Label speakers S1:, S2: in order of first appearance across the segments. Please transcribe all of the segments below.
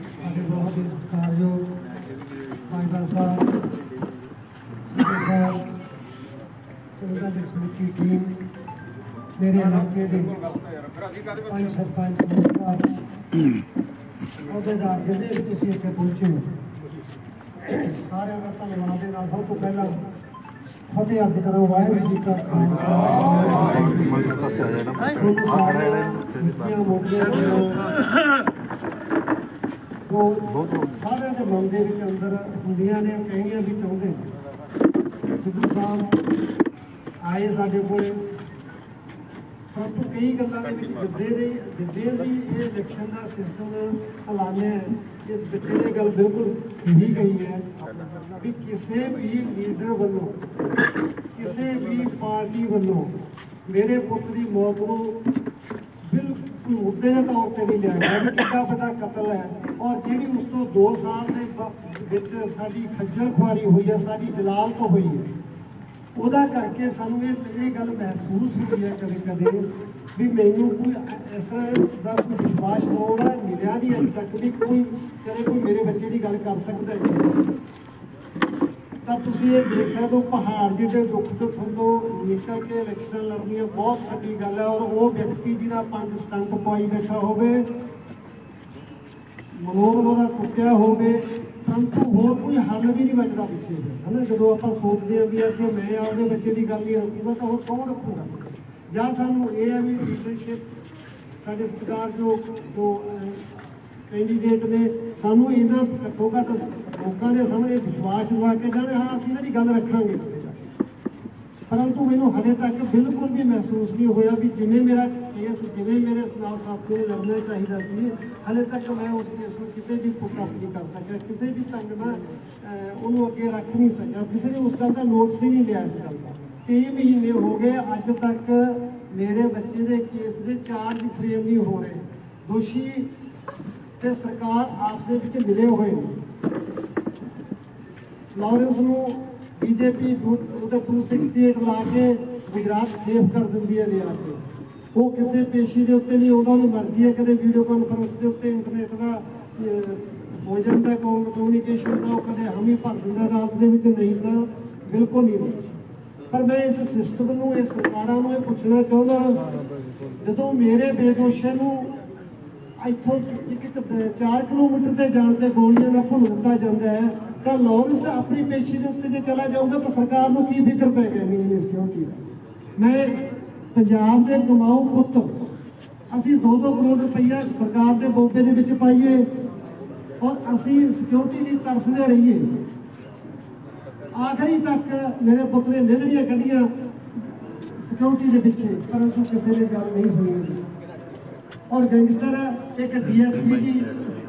S1: ਸਾਡੇ ਬਹੁਤ ਹੀ ਸਤਿਕਾਰਯੋਗ ਭਾਈਵਾਲ ਸਾਹਿਬ ਸੰਗਤਾਂ ਦੀ ਸਮੁੱਚੀ ਟੀਮ ਮੇਰੇ ਇਲਾਕੇ ਦੇ ਪੰਜ ਸਰਪੰਚ ਮੁਖਤਾਰ ਅਹੁਦੇਦਾਰ ਜਿਹਦੇ ਵੀ ਤੁਸੀਂ ਇੱਥੇ ਪਹੁੰਚੇ ਹੋ ਸਾਰਿਆਂ ਦਾ ਧੰਨਵਾਦ ਦੇ ਨਾਲ ਸਭ ਤੋਂ ਪਹਿਲਾਂ ਫਤਿਹ ਅਰਜ਼ ਕਰੋ ਵਾਹਿਗੁਰੂ ਜੀ ਕਾ ਖਾਲਸਾ। ਤੁਹਾਨੂੰ ਸਾਰਿਆਂ ਨਿੱਕੀਆਂ ਮੋਟੀਆਂ ਉਹ ਸਾਰਿਆਂ ਦੇ ਮਨ ਦੇ ਵਿੱਚ ਅੰਦਰ ਹੁੰਦੀਆਂ ਨੇ ਕਈਆਂ ਵੀ ਚਾਹੁੰਦੇ ਨੇ। ਸਿੱਧੂ ਸਾਹਿਬ ਆਏ ਸਾਡੇ ਕੋਲੇ। ਪਰੰਤੂ ਕਈ ਗੱਲਾਂ ਦੇ ਵਿੱਚ ਜਿੱਦੇ ਦੇ ਜਿੱਦੇ ਦੀ ਇਹ ਇਲੈਕਸ਼ਨ ਦਾ ਸਿਸਟਮ ਹਲਾਨੇ ਇਸ ਬੱਚੇ ਨੇ ਗੱਲ ਬਿਲਕੁਲ ਸਹੀ ਕਹੀ ਹੈ ਵੀ ਕਿਸੇ ਵੀ ਲੀਡਰ ਵੱਲੋਂ, ਕਿਸੇ ਵੀ ਪਾਰਟੀ ਵੱਲੋਂ ਮੇਰੇ ਪੁੱਤ ਦੀ ਮੌਤ ਨੂੰ ਬਿਲਕੁਲ ਮੁੱਦੇ ਦੇ ਤੌਰ ਤੇ ਨਹੀਂ ਲਿਆ ਗਿਆ ਵੀ ਕਿੱਡਾ ਵੱਡਾ ਕਤਲ ਹੈ। ਔਰ ਜਿਹੜੀ ਉਸ ਤੋਂ 2 ਸਾਲ ਦੇ ਵਿੱਚ ਸਾਡੀ ਖੱਜਲ ਖੁਆਰੀ ਹੋਈ ਹੈ, ਸਾਡੀ ਜਲਾਲ ਤੋਂ ਹੋਈ ਹੈ, ਉਹਦਾ ਕਰਕੇ ਸਾਨੂੰ ਇਹ ਇਹ ਗੱਲ ਮਹਿਸੂਸ ਹੁੰਦੀ ਹੈ ਕਦੇ ਕਦੇ ਵੀ ਮੈਨੂੰ ਕੋਈ ਇਸ ਤਰ੍ਹਾਂ ਦਾ ਕੋਈ ਵਿਸ਼ਵਾਸ ਹੋਣਾ ਮਿਲਿਆ ਨਹੀਂ ਅੱਜ ਤੱਕ ਵੀ ਕੋਈ, ਕਦੇ ਕੋਈ ਮੇਰੇ ਬੱਚੇ ਦੀ ਗੱਲ ਕਰ ਸਕਦਾ ਹੈ। ਤਾਂ ਤੁਸੀਂ ਇਹ ਦੇਖ ਸਕਦੇ ਹੋ, ਪਹਾੜ ਜਿਹੜੇ ਦੁੱਖ ਤੋਂ ਤੁਹਾਨੂੰ ਨਿਕਲ ਕੇ ਇਲੈਕਸ਼ਨ ਲੜਨੀਆਂ ਬਹੁਤ ਵੱਡੀ ਗੱਲ ਹੈ ਔਰ ਉਹ ਵਿਅਕਤੀ ਜਿਹਦਾ ਪੰਜ ਸਟੰਪ ਪਾਈ ਬੈਠਾ ਹੋਵੇ ਮਨੋਬਲ ਉਹਦਾ ਟੁੱਟਿਆ ਹੋਵੇ ਪਰੰਤੂ ਹੋਰ ਕੋਈ ਹੱਲ ਵੀ ਨਹੀਂ ਬਚਦਾ ਪਿੱਛੇ ਹਨਾ? ਜਦੋਂ ਆਪਾਂ ਸੋਚਦੇ ਹਾਂ ਵੀ ਅੱਜ ਮੈਂ ਆਪਦੇ ਬੱਚੇ ਦੀ ਗੱਲ ਨਹੀਂ ਰੱਖੂਗਾ ਤਾਂ ਹੋਰ ਕੌਣ ਰੱਖੂਗਾ? ਜਾਂ ਸਾਨੂੰ ਇਹ ਹੈ ਵੀ ਲੀਡਰਸ਼ਿਪ ਸਾਡੇ ਸਰਕਾਰ ਜੋ ਜੋ ਕੈਂਡੀਡੇਟ ਨੇ, ਸਾਨੂੰ ਇਹਨਾਂ ਘੱਟੋ ਘੱਟ ਲੋਕਾਂ ਦੇ ਸਾਹਮਣੇ ਵਿਸ਼ਵਾਸ ਦਿਵਾ ਕੇ ਜਾਣੇ ਹਾਂ, ਅਸੀਂ ਇਹਨਾਂ ਦੀ ਗੱਲ ਰੱਖਾਂਗੇ। ਪਰੰਤੂ ਮੈਨੂੰ ਹਲੇ ਤੱਕ ਬਿਲਕੁਲ ਵੀ ਮਹਿਸੂਸ ਨਹੀਂ ਹੋਇਆ ਵੀ ਜਿਵੇਂ ਮੇਰਾ ਕੇਸ ਜਿਵੇਂ ਮੇਰੇ ਨਾਲ ਸਾਥੀ ਨੇ ਲੜਨਾ ਚਾਹੀਦਾ ਸੀ। ਹਲੇ ਤੱਕ ਮੈਂ ਉਸ ਕੇਸ ਨੂੰ ਕਿਤੇ ਵੀ ਪੁੱਟ ਨਹੀਂ ਕਰ ਸਕਿਆ ਕਿਸੇ ਵੀ ਢੰਗ ਮੈਂ ਉਹਨੂੰ ਅੱਗੇ ਰੱਖ ਨਹੀਂ ਸਕਿਆ। ਕਿਸੇ ਨੇ ਉਸ ਗੱਲ ਦਾ ਨੋਟਿਸ ਹੀ ਨਹੀਂ ਲਿਆ ਇਸ ਗੱਲ ਦਾ। 3 ਮਹੀਨੇ ਹੋ ਗਏ, ਅੱਜ ਤੱਕ ਮੇਰੇ ਬੱਚੇ ਦੇ ਕੇਸ ਦੇ ਚਾਰਜ ਫਰੇਮ ਨਹੀਂ ਹੋ ਰਹੇ। ਦੋਸ਼ੀ ਤੇ ਸਰਕਾਰ ਆਪਸ ਦੇ ਵਿੱਚ ਮਿਲੇ ਹੋਏ ਨੇ। ਲਾਰੈਂਸ ਨੂੰ ਬੀਜੇਪੀ ਉਹਦੇ 268 ਲਾ ਕੇ ਗੁਜਰਾਤ ਸੇਫ ਕਰ ਦਿੰਦੀ ਹੈ ਲਿਆ ਕੇ। ਉਹ ਕਿਸੇ ਪੇਸ਼ੀ ਦੇ ਉੱਤੇ ਨਹੀਂ, ਉਹਨਾਂ ਦੀ ਮਰਜ਼ੀ ਹੈ ਕਦੇ ਵੀਡੀਓ ਕਾਨਫਰੰਸ ਦੇ ਉੱਤੇ ਇੰਟਰਨੈਟ ਦਾ ਹੋ ਜਾਂਦਾ ਕਮਿਊਨੀਕੇਸ਼ਨ ਦਾ, ਉਹ ਕਦੇ ਹਮੀ ਭਰ ਦਿੰਦਾ, ਰਾਤ ਦੇ ਵਿੱਚ ਨਹੀਂ ਤਾਂ ਬਿਲਕੁਲ ਨਹੀਂ ਹੁੰਦਾ। ਪਰ ਮੈਂ ਇਸ ਸਿਸਟਮ ਨੂੰ ਇਹ ਸਰਕਾਰਾਂ ਨੂੰ ਇਹ ਪੁੱਛਣਾ ਚਾਹੁੰਦਾ ਹਾਂ, ਜਦੋਂ ਮੇਰੇ ਬੇਦੋਸ਼ੇ ਨੂੰ ਇੱਥੋਂ ਇੱਕ ਇੱਕ 4 ਕਿਲੋਮੀਟਰ ਤੇ ਜਾਣ ਤੇ ਗੋਲੀਆਂ ਨਾਲ ਦਿੱਤਾ ਜਾਂਦਾ ਹੈ। ਤਾਂ ਲਾਰੈਂਸ ਆਪਣੀ ਪੇਸ਼ੀ ਦੇ ਉੱਤੇ ਜੇ ਚਲਾ ਜਾਊਗਾ ਤਾਂ ਸਰਕਾਰ ਨੂੰ ਕੀ ਫਿਕਰ ਪੈ ਗਿਆ ਨਹੀਂ ਸਿਕਿਉਰਿਟੀ ਦਾ ਮੈਂ ਪੰਜਾਬ ਦੇ ਕਮਾਊ ਪੁੱਤ, ਅਸੀਂ 2-2 ਕਰੋੜ ਰੁਪਈਆ ਸਰਕਾਰ ਦੇ ਬੋਬੇ ਦੇ ਵਿੱਚ ਪਾਈਏ ਔਰ ਅਸੀਂ ਸਿਕਿਉਰਿਟੀ ਲਈ ਤਰਸਦੇ ਰਹੀਏ। ਆਖਰੀ ਤੱਕ ਮੇਰੇ ਪੁੱਤ ਨੇ ਨਿਹੜੀਆਂ ਕੱਢੀਆਂ ਸਿਕਿਉਰਿਟੀ ਦੇ ਪਿੱਛੇ ਪਰੰਤੂ ਕਿਸੇ ਨੇ ਗੱਲ ਨਹੀਂ ਸੁਣੀ। ਔਰ ਗੈਂਗਸਟਰ ਇੱਕ ਡੀਐਸਪੀ ਦੀ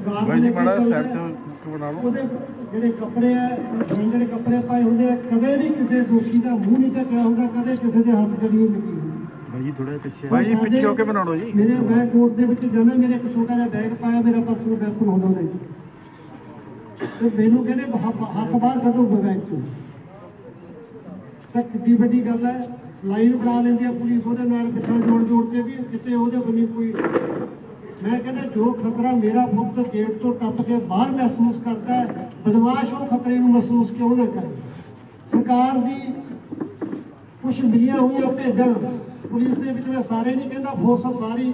S1: ਗਾਰਡ
S2: ਬਾਈ ਜੀ ਮਾੜਾ
S1: ਹੈ।
S2: ਤੋਂ ਬਣਾ ਲਓ।
S1: ਉਹਦੇ ਜਿਹੜੇ ਕੱਪੜੇ ਆ ਜਿਹੜੇ ਕੱਪੜੇ ਪਾਏ ਹੁੰਦੇ ਆ ਕਦੇ ਵੀ ਕਿਸੇ ਦੋਸ਼ੀ ਦਾ ਮੂੰਹ ਨਹੀਂ ਢੱਕਿਆ ਹੁੰਦਾ ਕਦੇ ਕਿਸੇ ਦੇ ਹੱਥ ਜੜੀ ਨਹੀਂ ਲੱਗੀ
S2: ਬਾਈ ਜੀ ਥੋੜਾ ਪਿੱਛੇ ਬਾਈ ਜੀ ਪਿੱਛੇ ਹੋ ਕੇ ਬਣਾ ਲਓ ਜੀ।
S1: ਮੇਰੇ ਬੈਗ ਕੋਟ ਦੇ ਵਿੱਚ ਜਾਂਦਾ ਮੇਰੇ ਇੱਕ ਛੋਟਾ ਜਿਹਾ ਬੈਗ ਪਾਇਆ ਮੇਰਾ ਬੈਗ ਖੁਲਾਉਂਦਾ ਹੁੰਦਾ ਸੀ ਤੇ ਮੈਨੂੰ ਕਹਿੰਦੇ ਹ- ਹੱਥ ਬਾਹਰ ਕੱਢੋ ਬੈਗ ਚੋਂ। ਤਾਂ ਕਿੱਡੀ ਵੱਡੀ ਗੱਲ ਹੈ। ਲਾਈਨ ਬਣਾ ਲੈਂਦੀ ਹੈ ਪੁਲਿਸ, ਉਹਦੇ ਨਾਲ ਪਿੱਛੇ ਜੋੜ ਜੋੜ ਕੇ ਵੀ ਕਿਤੇ ਉਹਦੇ ਬੰਨੀ ਕੋਈ। ਮੈਂ ਕਹਿੰਦਾ ਜੋ ਖਤਰਾ ਮੇਰਾ ਪੁੱਤ ਗੇਟ ਤੋਂ ਟੱਪ ਕੇ ਬਾਹਰ ਮਹਿਸੂਸ ਕਰਦਾ ਹੈ, ਬਦਮਾਸ਼ ਉਹ ਖਤਰੇ ਨੂੰ ਮਹਿਸੂਸ ਕਿਉਂ ਨਾ ਕਰੇ? ਸਰਕਾਰ ਦੀ ਕੁਝ ਮਿਲੀਆਂ ਹੋਈਆਂ ਭੇਜਾਂ ਪੁਲਿਸ ਦੇ ਵਿੱਚ ਮੈਂ ਸਾਰੇ ਨਹੀਂ ਕਹਿੰਦਾ, ਫੋਰਸ ਸਾਰੀ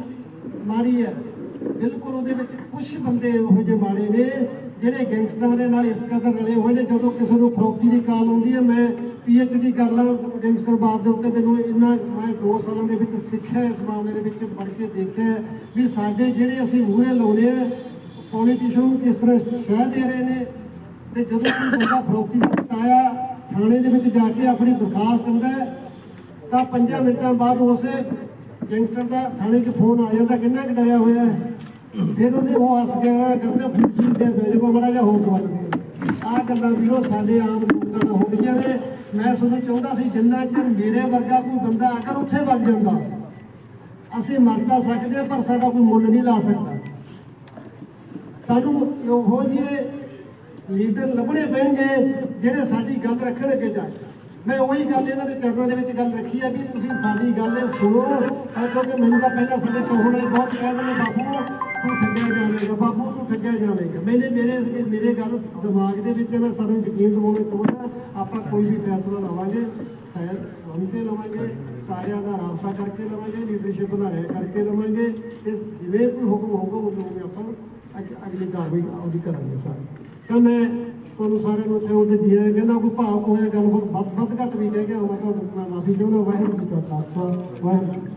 S1: ਮਾੜੀ ਹੈ। ਬਿਲਕੁਲ ਉਹਦੇ ਵਿੱਚ ਕੁਝ ਬੰਦੇ ਇਹੋ ਜਿਹੇ ਮਾੜੇ ਨੇ, ਜਿਹੜੇ ਗੈਂਗਸਟਰਾਂ ਦੇ ਨਾਲ ਇਸ ਕਦਰ ਰਲੇ ਹੋਏ ਨੇ, ਜਦੋਂ ਕਿਸੇ ਨੂੰ ਫਰੋਖਤੀ ਦੀ ਕਾਲ ਆਉਂਦੀ ਹੈ, ਮੈਂ ਪੀਐਚਡੀ ਕਰ ਲਾਂ ਗੈਂਗਸਟਰਵਾਦ ਦੇ ਉੱਤੇ ਮੈਨੂੰ ਇੰਨਾ ਮੈਂ 2 ਸਾਲਾਂ ਦੇ ਵਿੱਚ ਸਿੱਖਿਆ, ਇਸ ਮਾਮਲੇ ਦੇ ਵਿੱਚ ਪੜ੍ਹ ਕੇ ਦੇਖਿਆ ਵੀ ਸਾਡੇ ਜਿਹੜੇ ਅਸੀਂ ਮੂਹਰੇ ਲਾਉਨੇ ਆ ਪੋਲੀਟੀਸ਼ੀਅਨ ਨੂੰ ਕਿਸ ਤਰ੍ਹਾਂ ਸ਼ਹਿ ਦੇ ਰਹੇ ਨੇ ਤੇ ਜਦੋਂ ਕੋਈ ਬੰਦਾ ਫਰੋਖਤੀ ਸਤਾਇਆ ਥਾਣੇ ਦੇ ਵਿੱਚ ਜਾ ਕੇ ਆਪਣੀ ਦਰਖਾਸਤ ਦਿੰਦਾ ਤਾਂ 5 ਮਿੰਟਾਂ ਬਾਅਦ ਉਸੇ ਗੈਂਗਸਟਰ ਦਾ ਥਾਣੇ 'ਚ ਫੋਨ ਆ ਜਾਂਦਾ, ਕਿੰਨਾ ਕੁ ਡਰਿਆ ਹੋਇਆ ਫਿਰ ਉਹਦੇ ਉਹ ਹੱਸ ਗਿਆ ਕਹਿੰਦਾ, ਫੁੱਜੀ ਦੇ ਮੇਰੇ ਕੋਲ ਬੜਾ ਜਿਹਾ ਹੋ ਗਿਆ ਆਹ ਗੱਲਾਂ ਵੀਰੋ, ਸਾਡੇ ਆਮ ਲੋਕਾਂ ਨਾਲ ਹੋ ਗਈਆਂ। ਮੈਂ ਤੁਹਾਨੂੰ ਚਾਹੁੰਦਾ ਸੀ ਜਿੰਨਾ ਚਿਰ ਮੇਰੇ ਵਰਗਾ ਕੋਈ ਬੰਦਾ ਅਗਰ ਉੱਥੇ ਵਗ ਜਾਂਦਾ, ਅਸੀਂ ਮਰ ਤਾਂ ਸਕਦੇ ਹਾਂ, ਪਰ ਸਾਡਾ ਕੋਈ ਮੁੱਲ ਨਹੀਂ ਲਾ ਸਕਦਾ। ਸਾਨੂੰ ਇਹੋ ਜਿਹੇ ਲੀਡਰ ਲੱਭਣੇ ਪੈਣਗੇ ਜਿਹੜੇ ਸਾਡੀ ਗੱਲ ਰੱਖਣਗੇ ਜਾ ਮੈਂ ਉਹੀ ਗੱਲ ਇਹਨਾਂ ਦੇ ਚਰਨਾਂ ਦੇ ਵਿੱਚ ਗੱਲ ਰੱਖੀ ਹੈ ਵੀ ਤੁਸੀਂ ਸਾਡੀ ਗੱਲ ਸੁਣੋ। ਕਿਉਂਕਿ ਮੈਨੂੰ ਤਾਂ ਪਹਿਲਾਂ ਸਾਡੇ ਚੋਹਣੇ ਬਹੁਤ ਕਹਿੰਦੇ ਨੇ ਬਾਪੂ, ਤੂੰ ਠੱਗਿਆ ਜਾਵੇਂਗਾ, ਬਾਪੂ, ਤੂੰ ਠੱਗਿਆ ਜਾਵੇਂਗਾ। ਮੈਨੇ ਮੇਰੇ ਮੇਰੇ ਗੱਲ ਦਿਮਾਗ ਦੇ ਵਿੱਚ ਮੈਂ ਸਾਨੂੰ ਯਕੀਨ ਦਿਵਾਉਣ ਤੋਂ ਆਪਾਂ ਕੋਈ ਵੀ ਫੈਸਲਾ ਲਵਾਂਗੇ, ਸ਼ਾਇਦ ਸੁਣ ਕੇ ਲਵਾਂਗੇ, ਸਾਰਿਆਂ ਦਾ ਰਾਬਤਾ ਕਰਕੇ ਲਵਾਂਗੇ ਲੀਡਰਸ਼ਿਪ ਦਾ ਕਰਕੇ ਲਵਾਂਗੇ। ਤੇ ਜਿਵੇਂ ਕੋਈ ਹੁਕਮ ਹੋਊਗਾ ਉਹ ਵੀ ਆਪਾਂ ਅਗ- ਅਗਲੀ ਕਾਰਵਾਈ ਉਹਦੀ ਕਰਾਂਗੇ ਸਾਰੇ। ਤਾਂ ਮੈਂ ਤੁਹਾਨੂੰ ਸਾਰਿਆਂ ਨੂੰ ਇੱਥੇ ਉਹਦੇ ਜੀ ਆਇਆਂ ਕਹਿੰਦਾ ਕੋਈ ਭਾਵ ਹੋਇਆ ਗੱਲ ਵੱਧ ਵੱਧ ਘੱਟ ਵੀ ਕਹਿ ਗਿਆ ਹੋਵੇ ਤੁਹਾਡੇ ਮੈਂ ਮਾਫੀ ਚਾਹੁੰਦਾ ਵਾਹਿਗੁਰੂ ਜੀ ਕਾ ਖਾਲਸਾ, ਵਾਹਿਗੁਰੂ